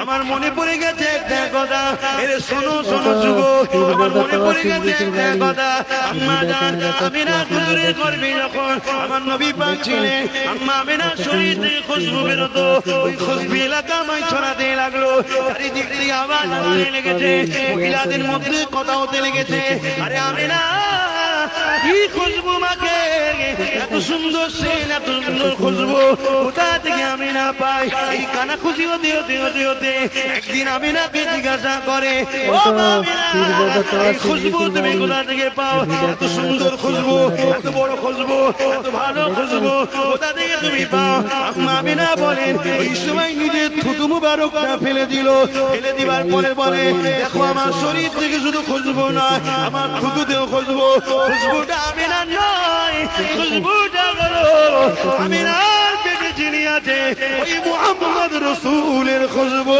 আমার মনে পড়ে গেছে একটা কথা এর শোনো শোনো যুব আমার মনে পড়ে গেছে একটা কথা আম্মা জান আমি না হুজুরে করবি যখন আমার নবী পাক ছিলেন আম্মা আমি না শরীর থেকে খুশবু বেরোতো ওই খুশবু এলাকা আমায় ছড়াতে লাগল চারিদিক থেকে আওয়াজ আসতে লেগেছে মহিলাদের মধ্যে কথা হতে লেগেছে আরে আমি না কি খুশবু মাকে সুন্দর সেন এত সুন্দর খুশবু কোথা থেকে আমি না পাই? এই কানা খুশি হতে হতে হতে হতে একদিন আমি না কে জিজ্ঞাসা করে ও খুশবু তুমি কোথা থেকে পাও? এত সুন্দর খুশবু এত বড় খুশবু এত ভালো খুশবু কোথা থেকে তুমি পাও? আম্মা আমিনা বলেন ওই সময় নিজের থুতু মুবারকটা ফেলে দিল। ফেলে দিবার পরে বলে দেখো আমার শরীর থেকে শুধু খুশবু না আমার থুতুতেও খুশবু। খুশবুটা আমিনা নয় খুশবুটা হলো আমিনার পেটে যিনি আছে। ওই মোহাম্মদ রসুলের খুশবু।